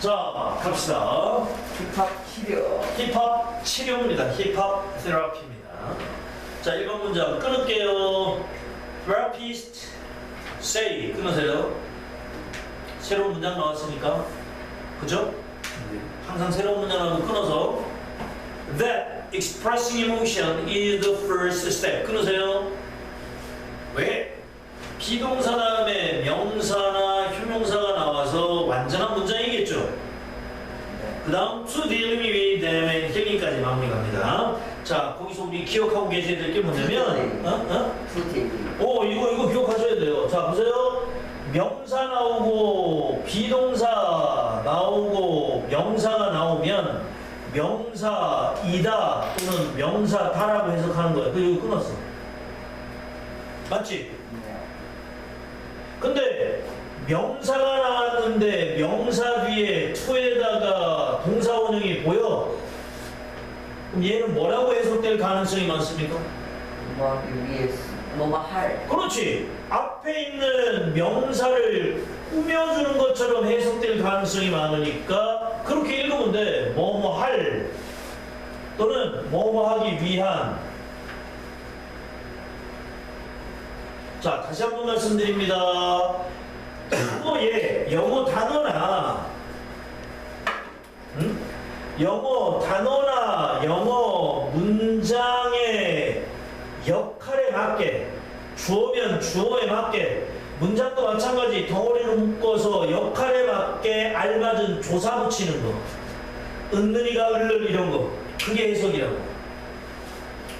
자, 갑시다. 힙합 치료. 힙합 치료입니다. 힙합 테라피입니다. 자, 1번 문장 끊을게요. therapist say 끊으세요. 새로운 문장 나왔으니까. 그죠? 항상 새로운 문장 나오면 끊어서 that expressing emotion is the first step. 끊으세요. 왜? 비동사 다음에 명사나 형용사가 나와서 완전한 문장이겠죠. 네. 그 다음 with them and healing까지 마무리갑니다. 자, 거기서 우리 기억하고 계셔야 될 게 뭐냐면, 어? 어? 오, 이거, 이거 기억하셔야 돼요. 자, 보세요. 명사 나오고, 비동사 나오고, 명사가 나오면, 명사이다 또는 명사다라고 해석하는 거예요. 그리고 끊었어. 맞지? 네. 근데 명사가 나왔는데 명사 뒤에 보여. 그럼 얘는 뭐라고 해석될 가능성이 많습니까? 뭐 위에 뭐뭐 할. 그렇지. 앞에 있는 명사를 꾸며주는 것처럼 해석될 가능성이 많으니까 그렇게 읽으면 돼. 뭐뭐 할 또는 뭐뭐 하기 위한. 자, 다시 한 번 말씀드립니다. 영어에 영어 단어나 응? 영어 단어나 영어 문장의 역할에 맞게 주어면 주어에 맞게 문장도 마찬가지 덩어리로 묶어서 역할에 맞게 알맞은 조사 붙이는 거. 은느니가 을를 이런 거. 그게 해석이라고.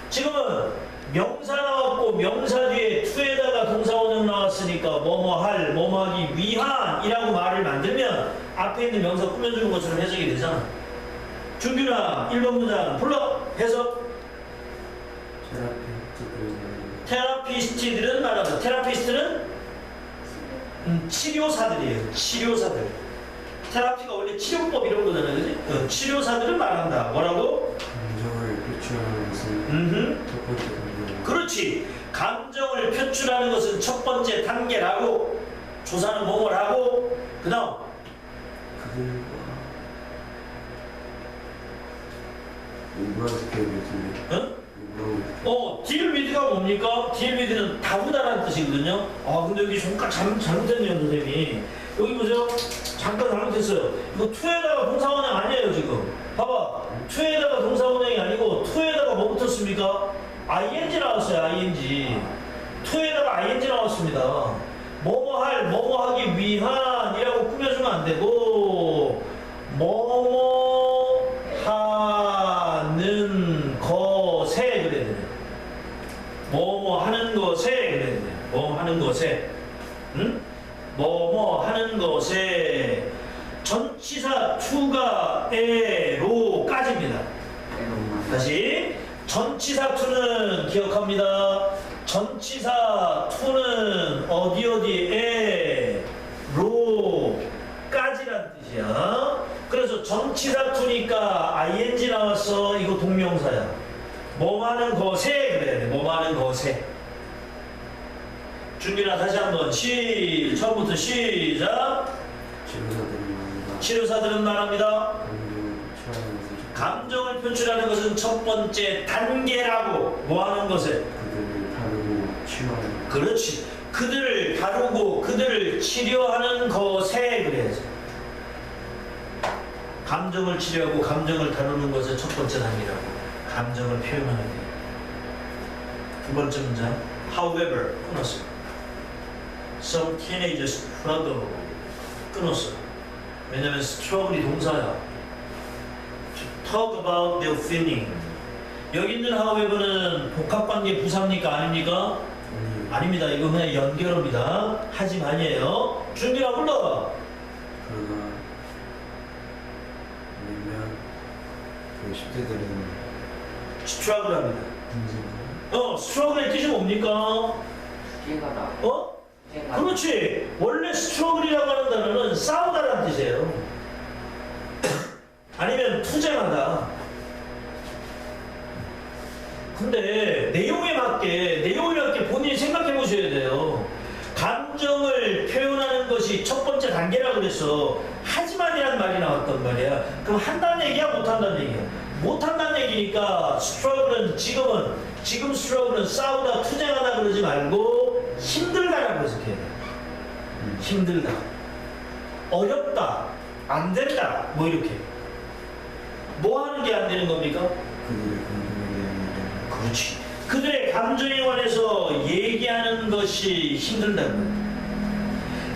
지금은 명사 나왔고 명사 뒤에 투에다가 동사원형 나왔으니까 뭐뭐 할, 뭐뭐 하기 위한이라고 말을 만들면 앞에 있는 명사 꾸며주는 것처럼 해석이 되잖아 준규나 1번 문장 불러 해석 테라피스트들은 말하자. 테라피스트는 음, 치료사들이에요. 치료사들. 테라피가 원래 치료법 이런 거잖아요, 그지? 어, 치료사들은 말한다. 뭐라고? 감정을 표출하는 것은 음, 첫 번째 단계. 그렇지. 감정을 표출하는 것은 첫 번째 단계라고. 조사는 뭐뭘 하고, 그 다음, 그들과 어? 오브라스 어, 딜 위드가 뭡니까? 딜 위드는 다루다라는 뜻이거든요. 아, 근데 여기 잠깐 잘못, 잘못했네요, 선생님이. 여기 보세요. 잠깐 잘못했어요. 이거 투에다가 동사원형 아니에요, 지금. 봐봐. 투에다가 동사원형이 아니고, 투에다가 뭐 붙었습니까? ing 나왔어요, ing. 투에다가 ing 나왔습니다. 뭐뭐 할, 뭐뭐 하기 위한 이라고 꾸며주면 안 되고, 뭐뭐 뭐뭐 하는 것에 되네. 뭐 하는 것에. 응? 뭐뭐 하는 것에 전치사 투가 에로까지입니다. 다시 전치사 투는 기억합니다. 전치사 투는 어디 어디에 로까지란 뜻이야. 그래서 전치사 투니까 ing 나왔어. 이거 동명사야. 뭐 하는 것에 그래야 돼. 뭐 하는 것에. 준비나 다시 한번 시 처음부터 시작. 치료사들은 말합니다. 감정을 표출하는 것은 첫 번째 단계라고 뭐 하는 것에 그들을 다루고 치유하는 그렇지 그들을 다루고 그들을 치료하는 것에 그래야지 감정을 치료하고 감정을 다루는 것은 첫 번째 단계라고 감정을 표현하는 게두 번째 문장 however 끊었어 some teenagers struggle 끊었어 왜냐면 struggle이 동사야 talk about their feeling 여기 있는 however는 복합관계 부사입니까 아닙니까? 아니 아닙니다. 이거 그냥 연결어입니다. 하지만이에요. 준비나 불러. 그러나 왜냐면 그 10대들은 스트러글 합니다. 문제가 어, 스트러글의 뜻이 뭡니까? 깨가다. 어? 깨가다. 그렇지. 원래 스트러글이라고 하는 단어는 싸우다라는 뜻이에요. 아니면 투쟁하다. 근데 내용에 맞게, 내용에 맞게 본인이 생각해 보셔야 돼요. 감정을 표현하는 것이 첫 번째 단계라 그랬어. 하지만이라는 말이. 나왔단 말이야. 그럼 한다는 얘기야, 못한다는 얘기야? 못한다는 얘기니까 struggle은 지금은 지금 struggle은 싸우다 투쟁하다 그러지 말고 힘들다라고 해석해야 돼. 힘들다. 어렵다. 안 된다. 뭐 이렇게. 뭐 하는 게 안 되는 겁니까? 그렇지. 그들의 감정에 관해서 얘기하는 것이 힘들다는 거야.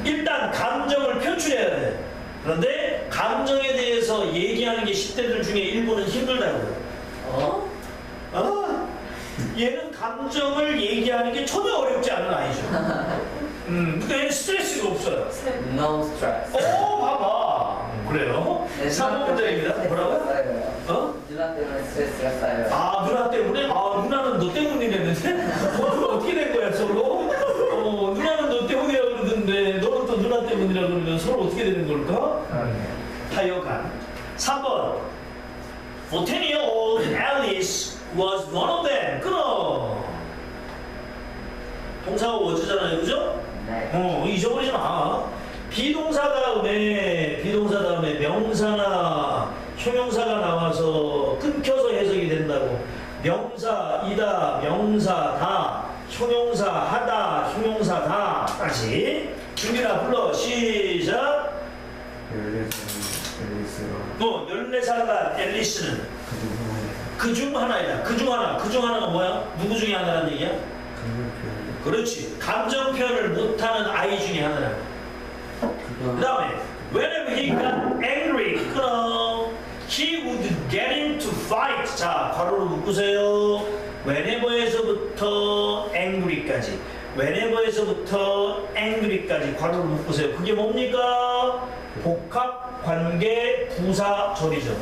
일단 감정을 표출해야 돼. 그런데 감정에 대해서 얘기하는 게 10대들 중에 일부는 힘들다고 그래. 어? 아, 얘는 감정을 얘기하는 게 전혀 어렵지 않은 아이죠. 음, 얘는 스트레스가 없어요. No stress. 오, 봐봐. 그래요? 네, 3번 문제입니다. 스트레스가 뭐라고? 쌓여요. 어? 누나 때문에 스트레스가 쌓여요. 아 누나 때문에? 아 누나는 너 때문이랬는데? 어떻게 되는 걸까? 하여간 3번 For 10 year old Alice was one of them 끊어 동사가 워즈잖아요 그죠? 네. 어, 잊어버리지 마. 비동사 다음에, 비동사 다음에 명사나 형용사가 나와서 끊겨서 해석이 된다고. 명사, 이다, 명사, 다, 형용사, 하다, 형용사, 다. 다시. 준비나 불러. 시작. 앨리스가 뭐, 14살간 앨리스는 그중 하나의 그중 하나이다. 그 중 하나. 그 중 하나가 뭐야? 누구 중에 하나라는 얘기야? 그렇지. 감정 표현을 못하는 아이 중에 하나라고. 그 다음에 whenever he got angry 끊어 he would get into fight 자 괄호로 묶으세요 whenever에서부터 angry까지 whenever에서부터 angry까지 괄호로 묶으세요 그게 뭡니까 복합 관계 부사절이죠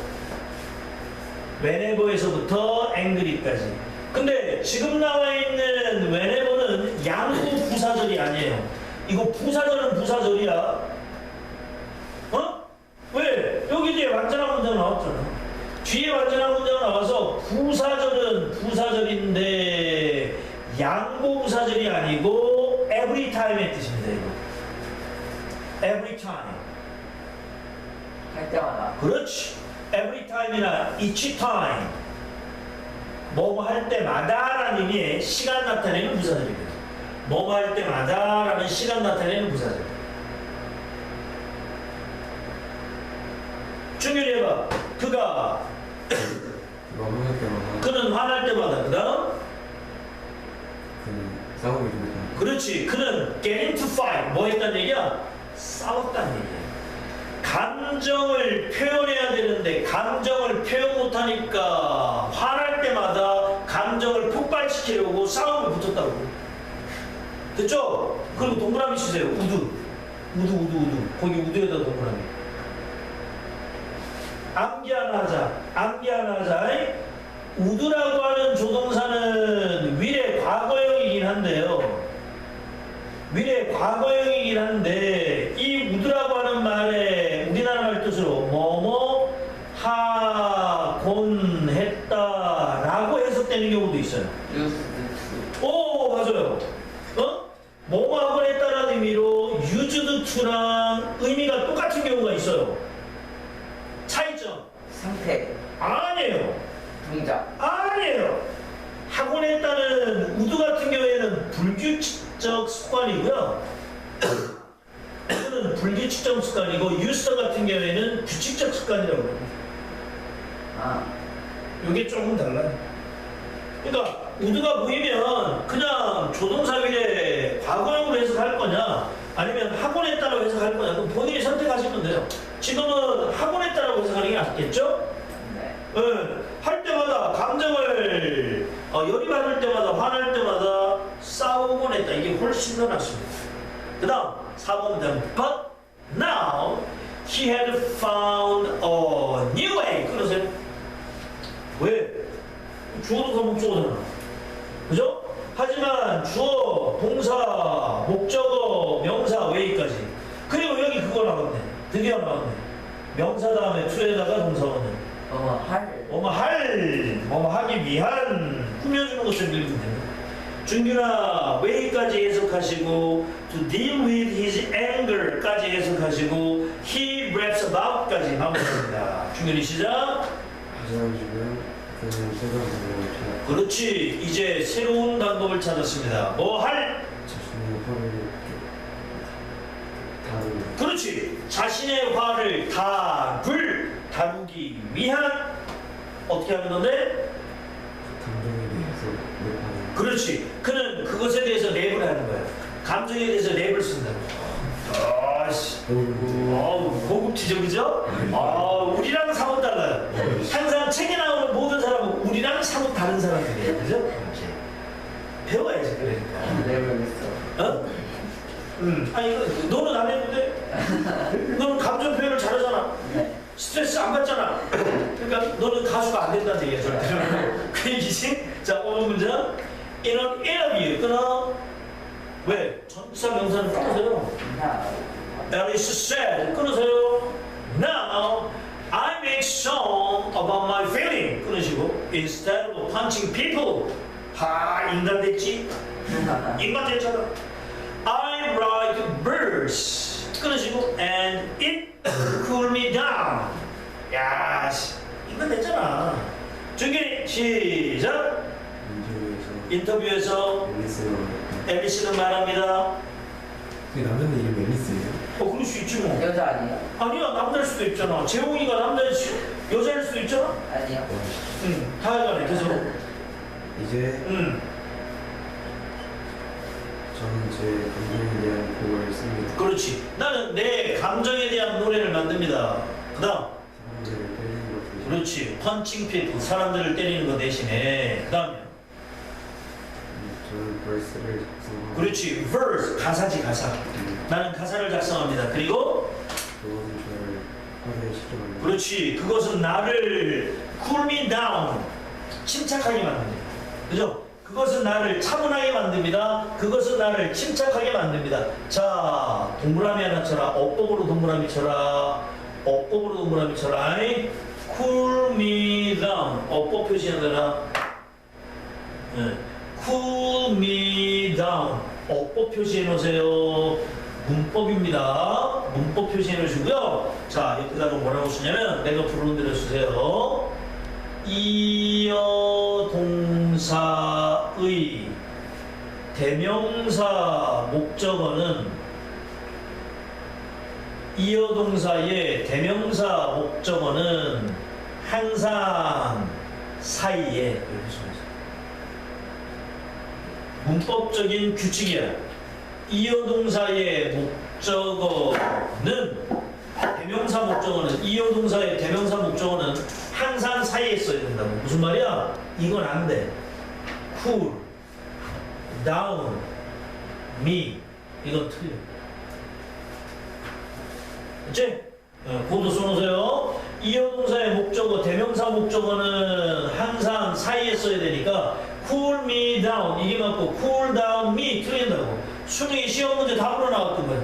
whenever에서부터 angry까지 근데 지금 나와 있는 whenever는 양부 부사절이 아니에요 이거 부사절은 부사절이야 어? 왜? 여기 뒤에 완전한 문제가 나왔잖아. 뒤에 완전한 문제가 나와서 부사절은 부사절인데 양보 부사절이 아니고 every time의 뜻입니다. 이거. every time. 할 때마다. 그렇지. every time이나 each time. 뭐뭐 할 때마다라는 의미의 시간 나타내는 부사절입니다. 뭐뭐 할 때마다라는 시간 나타내는 부사절. 중요히 해봐. 그가 그는 화날 때마다 그다음 그는 싸우고 있는 그렇지. 그는 get into fight. 뭐 했단 얘기야? 싸웠단 얘기야. 감정을 표현해야 되는데 감정을 표현 못하니까 화날 때마다 감정을 폭발시키려고 싸움을 붙었다고. 됐죠? 그리고 동그라미 치세요. 우드. 우드, 우드, 우드. 거기 우드에다 동그라미. 암기 하나자. 암기 하나자. 우드라고 하는 조동사는 위례 과거형이긴 한데요. 미래 과거형이긴 한데 이 우드라고 하는 말에 우리나라 말 뜻으로 뭐뭐 하곤 했다라고 해석되는 경우도 있어요. used to. 오 맞아요. 어? 뭐뭐 하곤 했다라는 의미로 used to랑 의미가 똑같은 경우가 있어요. 차이점 상태. 아니에요. 동작. 아니에요. 하곤 했다는 우드 같은 경우에는 불규칙적 습관이고요. 우드는 불규칙적 습관이고 유스터 같은 경우에는 규칙적 습관이라고 합니다. 아. 이게 조금 달라요. 그러니까 우드가 보이면 그냥 조동사위에 과거형으로 해석할 거냐 아니면 학원 했다라고 해석할 거냐 그럼 본인이 선택하시면 돼요. 지금은 학원 했다라고 해석하는 게 낫겠죠? 네. 응, 할 때마다 감정을 어, 열이 받을 때마다 화날 때마다 싸우곤 했다. 이게 훨씬 더 낫습니다. 그 다음 4번은 But now he had found a new way. 끊으세요. 왜? 주어도 그 목적어잖아. 그죠? 하지만 주어, 동사, 목적어, 명사, way까지. 그리고 여기 나왔네. 드디어 나왔네. 명사 다음에 to에다가 동사원을. 어, 할. 뭐뭐 할, 뭐뭐 하기 위한 꾸며주는 것을 읽으면 됩니다. 준규나 way까지 해석하시고 to deal with his anger까지 해석하시고 he raps about까지 마무리합니다. 준규리 시작. 하지만 지금 그는 그렇지. 이제 새로운 방법을 찾았습니다. 뭐 할? 자신의 화를 다루는 그렇지. 자신의 화를 다불 다루기 위한 어떻게 하는 건데? 감정에 대해서 랩하는 그렇지. 그는 그것에 대해서 랩을 하는 거야. 감정에 대해서 랩을 쓴다고. 아씨. 어우, 고급지죠, 그죠? 아, 우리랑 사뭇 달라요. 항상 책에 나오는 모든 사람은 우리랑 사뭇 다른 사람들이에요, 그죠? 이렇게. 배워야지, 그러니까. 랩을 했어. 어? 음. 아니, 이거 너는 안 했는데? 너는 감정 표현을 잘하잖아. 네. 스트레스 안 받잖아. 그러니까 너는 가수가 안 된다는 얘기야. 그 얘기지? 자, 5번 문장. In an interview, 끊어. 왜? 전사 명사는 끊으세요. 나. Alice said, 끊으세요. Now, I make song about my feeling. 끊으시고. Instead of punching people. 하, 인간 됐지? 인간 됐잖아. I write verse. 끊으시고. And it cool me down. 야, 씨, 인간 됐잖아. 준기 시작. 인터뷰에서 앨리스는 말합니다. 그게 남자들 이름 앨리스예요? 어, 그럴 수 있지 뭐. 여자 아니야? 아니야, 남자일 수도 있잖아. 재홍이가 남자일 수, 여자일 수도 있잖아. 아니야. 응, 다해가네 계속. 이제 응, 저는 제 감정에 대한 곡을 씁니다 그렇지. 나는 내 감정에 대한 노래를 만듭니다. 그 다음, 사람들을 때리는 것들 그렇지. 펀칭 피플 사람들을 때리는 거 대신에 그 다음에, 저는 벌스를 작성하고 그렇지. verse 가사지 가사. 음, 나는 가사를 작성합니다. 그리고 그것은 저를 화해시켜버립니다 그렇지. 그것은 나를 cool me down. 침착하게 만듭니다. 그죠? 그것은 나를 차분하게 만듭니다. 그것은 나를 침착하게 만듭니다. 자, 동그라미 하나 쳐라. 어법으로 동그라미 쳐라. 어법으로 동그라미 쳐라. cool me. 어법 표시하느라. 네. cool. 어법 표시해 놓으세요. 문법입니다. 문법 표시해 놓으시고요. 자, 여기다가 뭐라고 쓰냐면 내가 부르는 대로 쓰세요. 이어 동사 의 대명사 목적어는 이어 동사의 대명사 목적어는 항상 사이에 이렇게 써있어요. 문법적인 규칙이야. 이어 동사의 목적어는 대명사 목적어는 이어 동사의 대명사 목적어는 항상 사이에 써야 된다고. 무슨 말이야? 이건 안 돼. Cool, down, me. 이건 틀려. 그치? 어, 그것도 써놓으세요. 이어 동사의 목적어, 대명사 목적어는 항상 사이에 써야 되니까 cool me down 이게 맞고 cool down me 틀린다고. 수능이 시험 문제 답으로 거야.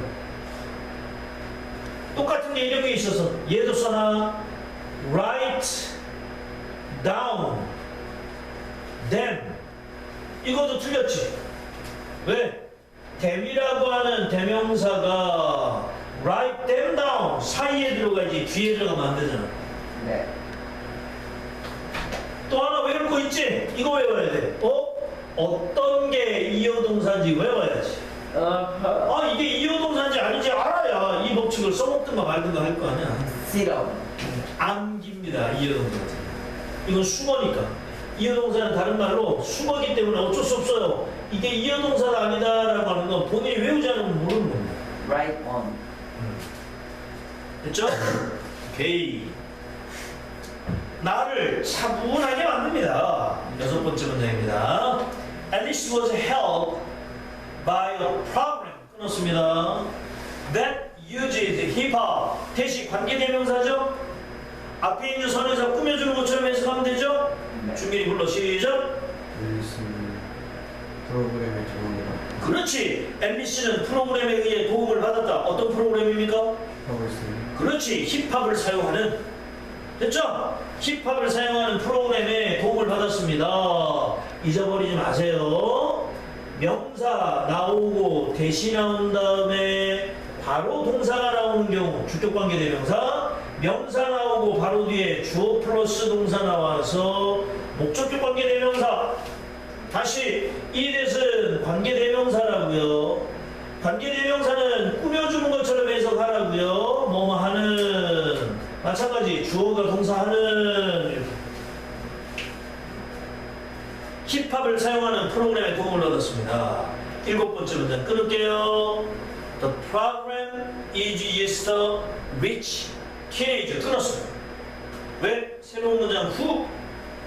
똑같은 게 이런 게 있어서 얘도 써놔. write down them 이것도 틀렸지. 왜? them이라고 하는 대명사가 write them down 사이에 들어가지 뒤에 들어가면 안 되잖아. 네. 또 하나 외울 거 있지? 이거 외워야 돼. 어? 어떤 게 이어동사인지 외워야지. 어, 아 이게 이어동사인지 아닌지 알아야 이 법칙을 써먹든가 말든가 할 거 아니야. 싫어. 암기입니다. 이어동사. 이건 수거니까. 이어동사는 다른 말로 수거기 때문에 어쩔 수 없어요. 이게 이어동사가 아니다라고 하는 건 본인이 외우지 않으면 모르는 겁니다. Right on. 됐죠? 오케이. 나를 차분하게 만듭니다. 여섯 번째 문장입니다. Alice was helped by a program. 끊었습니다. That used hip hop. 대시 관계대명사죠? 앞에 있는 선에서 꾸며주는 것처럼 해석하면 되죠? 네. 준민이 불러 시작. 프로그램의 전원이라 그렇지. MBC는 프로그램에 의해 도움을 받았다. 어떤 프로그램입니까? 하고 있습니다 그렇지 힙합을 사용하는 됐죠? 힙합을 사용하는 프로그램에 도움을 받았습니다 잊어버리지 마세요 명사 나오고 대시 나온 다음에 바로 동사가 나오는 경우 주격 관계 대명사 명사 나오고 바로 뒤에 주어 플러스 동사 나와서 목적격 관계 대명사 다시 이 뜻은 관계 대명사라고요 관계 대명사는 꾸며주는 것처럼 해석하라고요 뭐뭐 하는 마찬가지 주어가 동사하는. 힙합을 사용하는 프로그램에 도움을 얻었습니다. 일곱 번째 문장 끊을게요. The program is used reach teenager. 끊었어요. 왜? 새로운 문장 후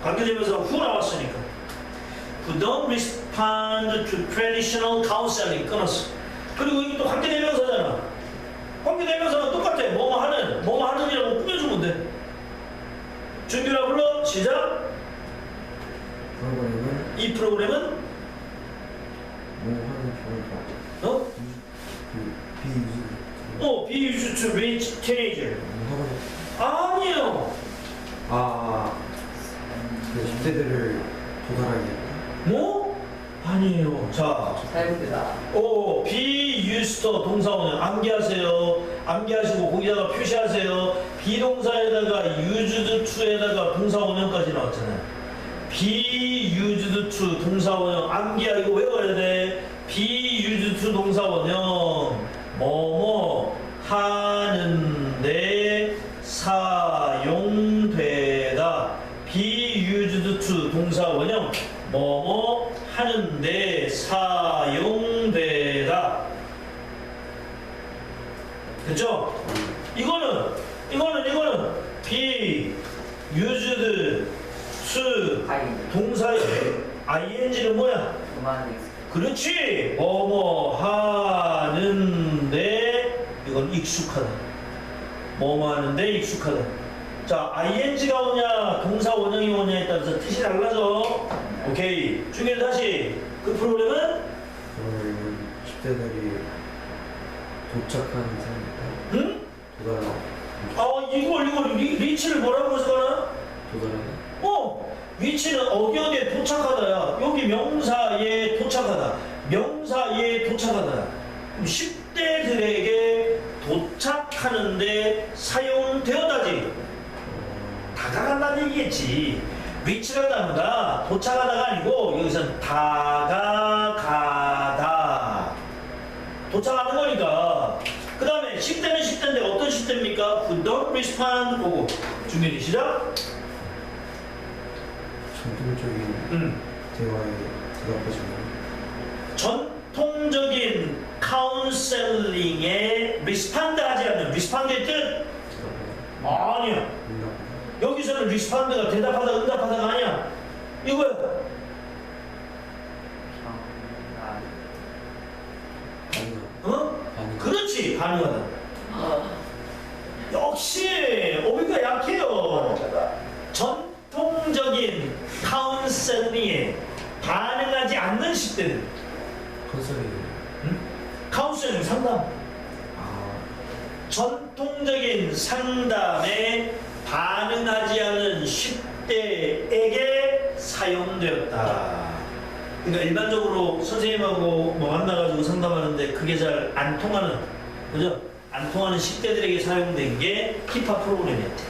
관계되면서 후 나왔으니까. Who don't respond to traditional counseling. 끊었어. 그리고 이게 또 관계대명사잖아. 관계대명사는 똑같아. 뭐뭐 하는, 뭐뭐 하는이라고 꾸며주면 돼. 준비라 불러. 시작. 프로그램은 이 프로그램은 뭐 하는 경우가 어? 그 비유지 어, used to reach teenager. 뭐 하고 아니에요. 아, 그 10대들을 도달하게 뭐? 아니에요. 자, 사용되다. 오, be used 동사원은 암기하세요. 암기하시고 거기다가 표시하세요. 비동사에다가 used to에다가 동사원형까지 나왔잖아요. be used to 동사원형 암기하 이거 외워야 돼. be used to 동사원형 뭐뭐 하는 to 동사원형 뭐뭐 하는데 사용되다. 됐죠? 이거는 이거는 이거는 be used to 하이. 동사의 ing는 뭐야? 그렇지. 뭐뭐 하는데 이건 익숙하다. 뭐뭐 하는데 익숙하다. 자, ing가 오냐, 동사 원형이 오냐에 따라서 뜻이 달라져. 오케이. 중에 다시 그 프로그램은 프로그램은 10대들이 도착하는 상태 응? 도달하는 아, 이걸 이걸 리, 리치를 뭐라고 해서가나? 도달하는 어, 위치는 어디 어디에 도착하다야. 여기 명사에 도착하다. 명사에 도착하다. 그럼 10대들에게 도착하는데 사용되었다지. 다가간다는 얘기겠지. 위치가 다르다. 도착하다가 아니고 여기서는 다가가다. 도착하는 거니까. 그 다음에 10대는 10대인데 어떤 10대입니까? Who don't respond. 보고. 준비는 시작. 전통적인 음. 대화에 대답해주는 전통적인 카운셀링에 리스판드 하지 않는 리스판드의 뜻? 아니야. 여기서는 리스판드가 대답하다 응답하다가 아니야. 이거야. 반응 어? 그렇지. 반응하다. 역시 오비가 약해요. 전통적인 카운셀링에 반응하지 않는 10대들. 컨설팅 카운셀링 상담. 아 전통적인 상담에 반응하지 않은 10대에게 사용되었다. 그러니까 일반적으로 선생님하고 뭐 만나가지고 상담하는데 그게 잘 안 통하는, 그죠? 안 통하는 10대들에게 사용된 게 힙합 프로그램이었대.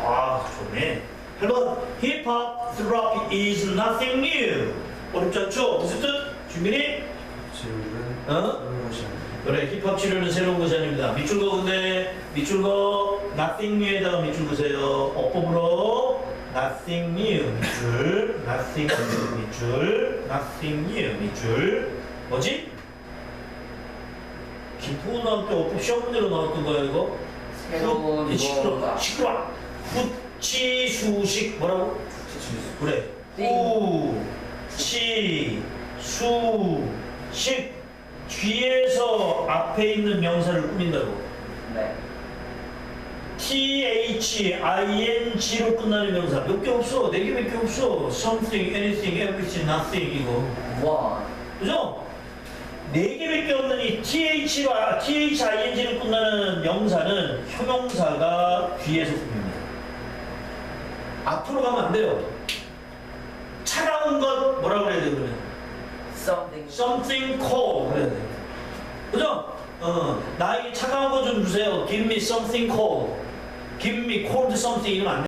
아, 좋네. 8번, 힙합 therapy is nothing new. 어렵지 않죠? 무슨 뜻? 지우는 어? 그래 힙합 치료는 새로운 것이 아닙니다. 밑줄 거 근데 밑줄 거 nothing new에 다가 밑줄 그세요. 어법으로 nothing new 밑줄 nothing new 밑줄 nothing new 밑줄 뭐지? 김포고등학교 어법 시험 문제로 나왔던 거야 이거? 새로운 후- 시끄러. 시끄러 후치 수식 뭐라고? 그래 띵. 후치 수식 뒤에서 앞에 있는 명사를 꾸민다고 네. THING로 끝나는 명사 몇 개 없어 네 개밖에 없어 something, anything, everything, nothing 이거 원. 그죠? 네 개밖에 없는 이 TH로, THING로 끝나는 명사는 형용사가 뒤에서 꾸밉니다 앞으로 가면 안 돼요 차가운 것 뭐라 그래야 돼 그러면 something. something cold 그래야 돼. 그죠? 어, 나에게 차가운 거 좀 주세요. Give me something cold. Give me cold something 이러면 안 돼.